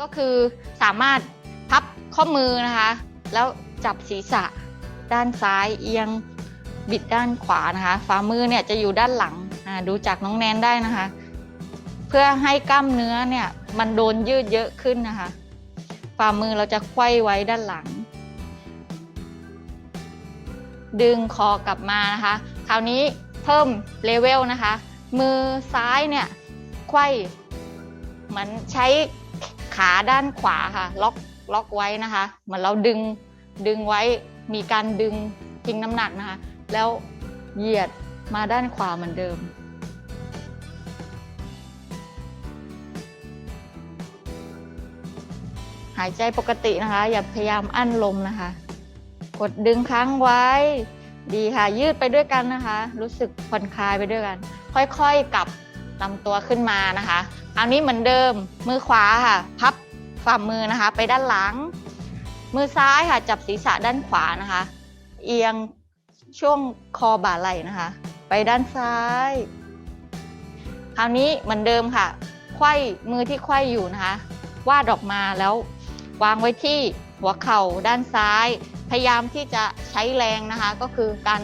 ก็คือสามารถพับข้อมือนะคะ แล้วจับศีรษะด้านซ้ายเอียงบิดด้านขวานะคะฝ่ามือเนี่ยจะอยู่ด้านหลังดูจากน้องแนนได้นะคะ เพื่อให้กล้ามเนื้อเนี่ยมันโดนยืดเยอะขึ้นนะคะฝ่ามือเราจะไขว้ไว้ด้านหลัง ดึงคอกลับมานะคะ คราวนี้เพิ่มเลเวลนะคะ มือซ้ายเนี่ยไขว้เหมือนใช้ ขาด้านขวาค่ะ ล็อกล็อกไว้นะคะ เหมือนเราดึงดึงไว้มีการดึงทิ้งน้ำหนักนะคะ แล้วเหยียดมาด้านขวาเหมือนเดิม หายใจปกตินะคะ อย่าพยายามอั้นลมนะคะ กดดึงค้างไว้ ดีค่ะ ยืดไปด้วยกันนะคะ รู้สึกผ่อนคลายไปด้วยกัน ค่อยๆกลับ ลำตัวขึ้นมานะคะคราวนี้เหมือนเดิมมือขวาค่ะ พับฝ่ามือนะคะ ไปด้านหลัง มือซ้ายค่ะ จับศีรษะด้านขวานะคะ เอียงช่วงคอบ่าไหล่นะคะ ไปด้านซ้าย คราวนี้เหมือนเดิมค่ะไขว้มือที่ไขว้อยู่นะคะ วาดออกมาแล้ววางไว้ที่หัวเข่าด้านซ้าย พยายามที่จะใช้แรงนะคะ ก็คือการ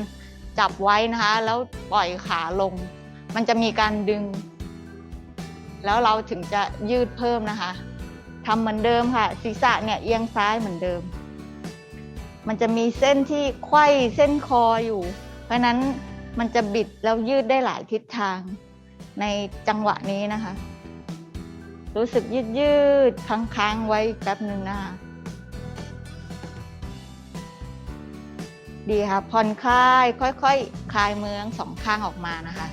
จับไว้นะคะ แล้วปล่อยขาลง มันจะมีการดึง แล้วเราถึงจะยืดเพิ่มนะคะทำเหมือนเดิมค่ะ ศีรษะเนี่ยเอียงซ้ายเหมือนเดิม มันจะมีเส้นที่ไขว้เส้นคออยู่ เพราะนั้นมันจะบิดแล้วยืดได้หลายทิศทางในจังหวะนี้นะคะ รู้สึกยืดยืดๆค้างๆไว้แป๊บหนึ่งนะคะดีค่ะผ่อนคลายค่อยๆคลายมือทั้งสองข้างออกมานะคะ